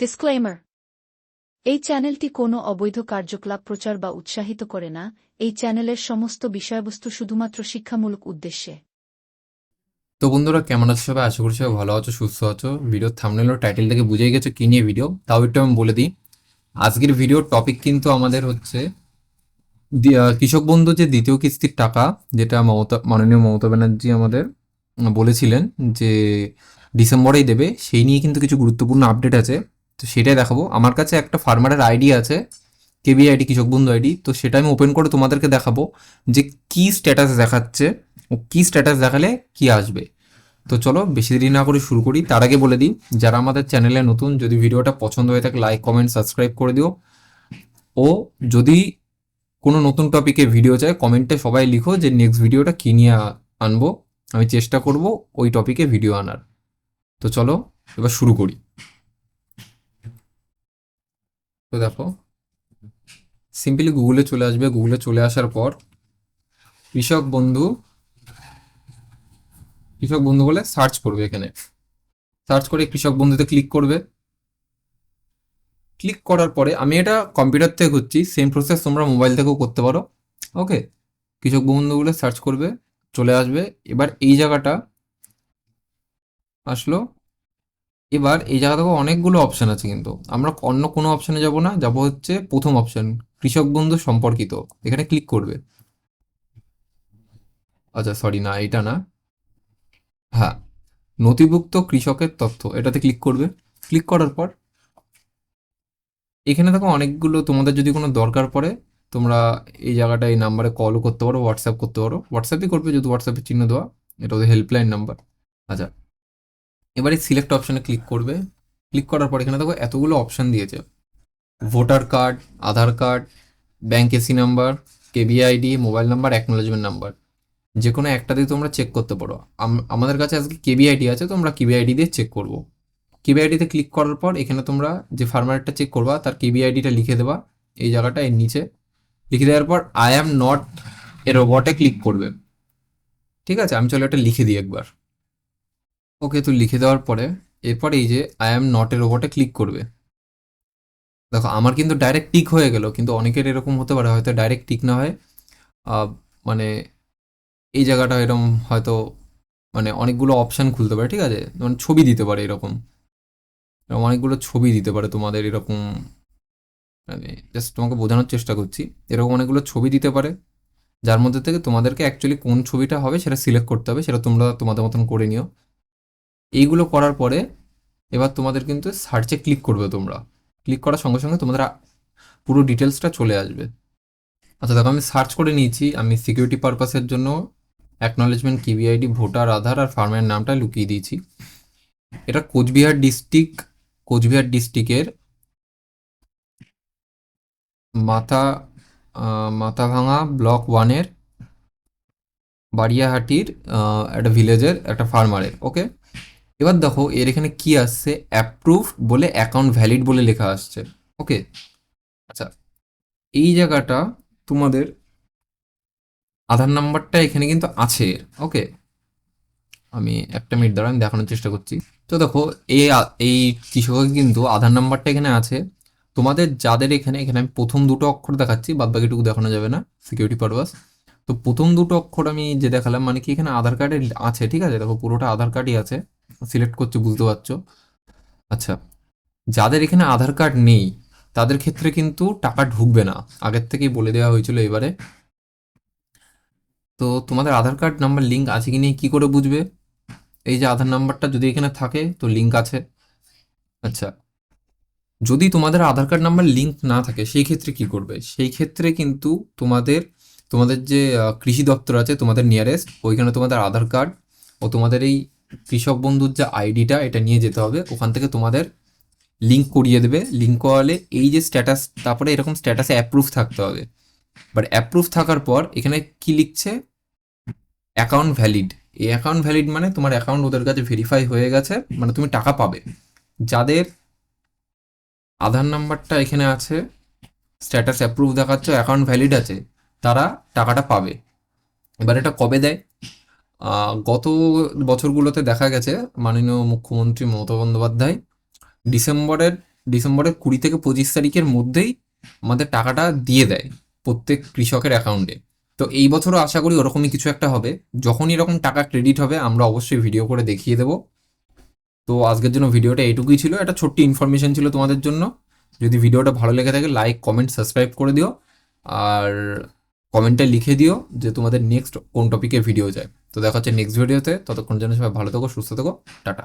Disclaimer এই চ্যানেলটি কোনো অবৈধ কার্যকলাপ প্রচার বা উৎসাহিত করে না। এই চ্যানেলের সমস্ত বিষয়বস্তু শুধুমাত্র শিক্ষামূলক উদ্দেশ্যে। তো বন্ধুরা, কেমন আছো সবাই? আশা করি সবাই ভালো আছো, সুস্থ আছো। ভিডিওর থামনেল টাইটেল থেকে বুঝেই গেছো কি নিয়ে ভিডিও তাও একটু আমি বলে দিই, আজকের ভিডিওর টপিক কিন্তু আমাদের হচ্ছে কৃষক বন্ধু যে দ্বিতীয় কিস্তির টাকা, যেটা মমতা, মাননীয় মমতা ব্যানার্জি আমাদের বলেছিলেন যে ডিসেম্বরেই দেবে, সেই নিয়ে কিন্তু কিছু গুরুত্বপূর্ণ আপডেট আছে। তো সেটাই দেখাবো। আমার কাছে একটা ফার্মারের আইডি আছে কেবি আইডি কৃষক বন্ধু আইডি তো সেটা আমি ওপেন করে তোমাদেরকে দেখাবো যে কি স্ট্যাটাস দেখাচ্ছে ও কি স্ট্যাটাস দেখালে কি আসবে। তো চলো, বেশি দেরি না করে শুরু করি। তার আগে বলে দিই, যারা আমাদের চ্যানেলে নতুন, যদি ভিডিওটা পছন্দ হয়ে থাকে লাইক কমেন্ট সাবস্ক্রাইব করে দিও। ও যদি কোনো নতুন টপিকে ভিডিও চায় কমেন্টে সবাই লিখো যে নেক্সট ভিডিওটা কী নিয়ে আনব। আমি চেষ্টা করব ওই টপিকে ভিডিও আনার। তো চলো, এবার শুরু করি। তো দেখো সিম্পলি গুগলে চলে আসবে। গুগলে চলে আসার পর কৃষক বন্ধু কৃষক বন্ধু বলে সার্চ করবে এখানে। সার্চ করে কৃষক বন্ধুতে ক্লিক করবে। ক্লিক করার পরে আমি এটা কম্পিউটার থেকে করছি সেম প্রসেস তোমরা মোবাইল থেকেও করতে পারো। ওকে কৃষক বন্ধু বলে সার্চ করবে, চলে আসবে। এবার এই জায়গাটা আসলো। এবার এই জায়গা থেকে অনেকগুলো অপশন আছে কিন্তু। আমরা অন্য কোনো অপশনে যাব না, যাব হচ্ছে প্রথম অপশন কৃষক বন্ধু সম্পর্কিত। এখানে ক্লিক করবে। আচ্ছা সরি না, এটা না। হ্যাঁ নথিভুক্ত কৃষকের তথ্য, এটাতে ক্লিক করবে। ক্লিক করার পর এখানে দেখো অনেকগুলো, তোমাদের যদি কোনো দরকার পড়ে, তোমরা এই জায়গাটা এই নাম্বারে কলও করতে পারো হোয়াটসঅ্যাপ করতে পারো। হোয়াটসঅ্যাপই করবে, যদি হোয়াটসঅ্যাপের চিহ্ন দেওয়া, এটা ওদের হেল্পলাইন নাম্বার আচ্ছা এবারে সিলেক্ট অপশানে ক্লিক করবে। ক্লিক করার পর এখানে দেখো এতগুলো অপশান দিয়েছে। Voter card Aadhaar card bank AC number KB ID mobile number acknowledgement number যে কোনো একটা দিয়ে তোমরা চেক করতে পারো। আম- আমাদের কাছে আজকে কেবিআইডি আছে, তোমরা কেবিআইডি দিয়ে চেক করব। কেবিআইডিতে ক্লিক করার পর এখানে তোমরা যে ফার্মারটা চেক করবা, তার কেবিআইডিটা লিখে দেবা। এই জায়গাটা এর নিচে। লিখে দেওয়ার পর আই অ্যাম নট এ রোবটে ক্লিক করবে। ঠিক আছে? আমি চলো এটা লিখে দিই একবার। ওকে তো লিখে দেওয়ার পরে, এরপর এই যে আই অ্যাম নট এ রোবটে ক্লিক করবে। দেখো, আমার কিন্তু ডাইরেক্ট টিক হয়ে গেল, কিন্তু অনেকের এরকম হতে পারে, হয়তো ডাইরেক্ট টিক না হয়। মানে এই জায়গাটা এরকম হয়তো মানে অনেকগুলো অপশান খুলতে পারে, ঠিক আছে? মানে ছবি দিতে পারে এরকম। এরকম অনেকগুলো ছবি দিতে পারে তোমাদের এরকম মানে জাস্ট তোমাকে বোঝানোর চেষ্টা করছি। এরকম অনেকগুলো ছবি দিতে পারে, যার মধ্যে থেকে তোমাদেরকে অ্যাকচুয়ালি কোন ছবিটা হবে সেটা সিলেক্ট করতে হবে, সেটা তোমরা তোমাদের মতন করে নিও। এইগুলো করার পরে এবার তোমাদের কিন্তু সার্চে ক্লিক করবে তোমরা। ক্লিক করার সঙ্গে সঙ্গে তোমাদের পুরো ডিটেলসটা চলে আসবে। আচ্ছা দেখো আমি সার্চ করে নিয়েছি। আমি সিকিউরিটি পারপাসের জন্য অ্যাকনলেজমেন্ট কিবিআইডি ভোটার আধার আর ফার্মের নামটা লুকিয়ে দিয়েছি। এটা কোচবিহার ডিস্ট্রিক্ট কোচবিহার ডিস্ট্রিক্টের মাথা মাথাভাঙা ব্লক ওয়ানের বাড়িয়াহাটির একটা ভিলেজের একটা ফার্মারের ওকে এবার দেখো এর এখানে কি আসছে? অ্যাপ্রুভ বলে অ্যাকাউন্ট ভ্যালিড বলে লেখা আসছে। ওকে আচ্ছা এই জায়গাটা তোমাদের আধার নাম্বারটা এখানে কিন্তু আছে। ওকে আমি একটা মিনিট দ্বারা আমি দেখানোর চেষ্টা করছি। তো দেখো, এই এই কৃষকের কিন্তু আধার নাম্বারটা এখানে আছে। তোমাদের যাদের এখানে এখানে আমি প্রথম দুটো অক্ষর দেখাচ্ছি বাদ বাকিটুকু দেখানো যাবে না সিকিউরিটি পারপাস তো প্রথম দুটো অক্ষর আমি যে দেখালাম মানে কি এখানে আধার কার্ডে আছে, ঠিক আছে? দেখো, পুরোটা আধার কার্ডই আছে। সিলেক্ট করছ বুঝতে পারছ? আচ্ছা যাদের এখানে আধার কার্ড নেই, তাদের ক্ষেত্রে কিন্তু টাকা ঢুকবে না। আগের থেকেই বলে দেওয়া হয়েছিল এবারে। তো তোমাদের আধার কার্ড নাম্বার লিঙ্ক আছে কি নেই, কী করে বুঝবে? এই যে আধার নাম্বারটা যদি এখানে থাকে, তো লিঙ্ক আছে। আচ্ছা যদি তোমাদের আধার কার্ড নাম্বার লিঙ্ক না থাকে, সেই ক্ষেত্রে কি করবে? সেই ক্ষেত্রে কিন্তু তোমাদের তোমাদের যে কৃষি দপ্তর আছে, তোমাদের নিয়ারেস্ট ওইখানে তোমাদের আধার কার্ড ও তোমাদের এই কৃষক বন্ধুর যে আইডিটা, এটা নিয়ে যেতে হবে। ওখান থেকে তোমাদের লিঙ্ক করিয়ে দেবে। লিঙ্ক করালে এই যে স্ট্যাটাস তারপরে এরকম স্ট্যাটাসে অ্যাপ্রুভ থাকতে হবে। বাট অ্যাপ্রুভ থাকার পর এখানে কি লিখছে? অ্যাকাউন্ট ভ্যালিড এই অ্যাকাউন্ট ভ্যালিড মানে তোমার অ্যাকাউন্ট ওদের কাছে ভেরিফাই হয়ে গেছে মানে তুমি টাকা পাবে। যাদের আধার নাম্বারটা এখানে আছে স্ট্যাটাস অ্যাপ্রুভ দেখাচ্ছে অ্যাকাউন্ট ভ্যালিড আছে, তারা টাকাটা পাবে। এবার এটা কবে দেয়? গত বছরগুলোতে দেখা গেছে, মাননীয় মুখ্যমন্ত্রী মমতা বন্দ্যোপাধ্যায় ডিসেম্বরের ডিসেম্বরের কুড়ি থেকে পঁচিশ তারিখের মধ্যেই আমাদের টাকাটা দিয়ে দেয় প্রত্যেক কৃষকের অ্যাকাউন্টে। তো এই বছরও আশা করি ওরকমই কিছু একটা হবে। যখনই এরকম টাকা ক্রেডিট হবে, আমরা অবশ্যই ভিডিও করে দেখিয়ে দেবো। তো আজকের জন্য ভিডিওটা এইটুকুই ছিল। একটা ছোট্ট ইনফরমেশন ছিল তোমাদের জন্য। যদি ভিডিওটা ভালো লেগে থাকে লাইক কমেন্ট সাবস্ক্রাইব করে দিও। আর কমেন্টে লিখে দিও যে তোমাদের নেক্সট কোন টপিকে ভিডিও যায়। তো দেখা হচ্ছে নেক্সট ভিডিওতে ততক্ষণ যেন সবাই ভালো থাকো, সুস্থ থাকো, টাটা।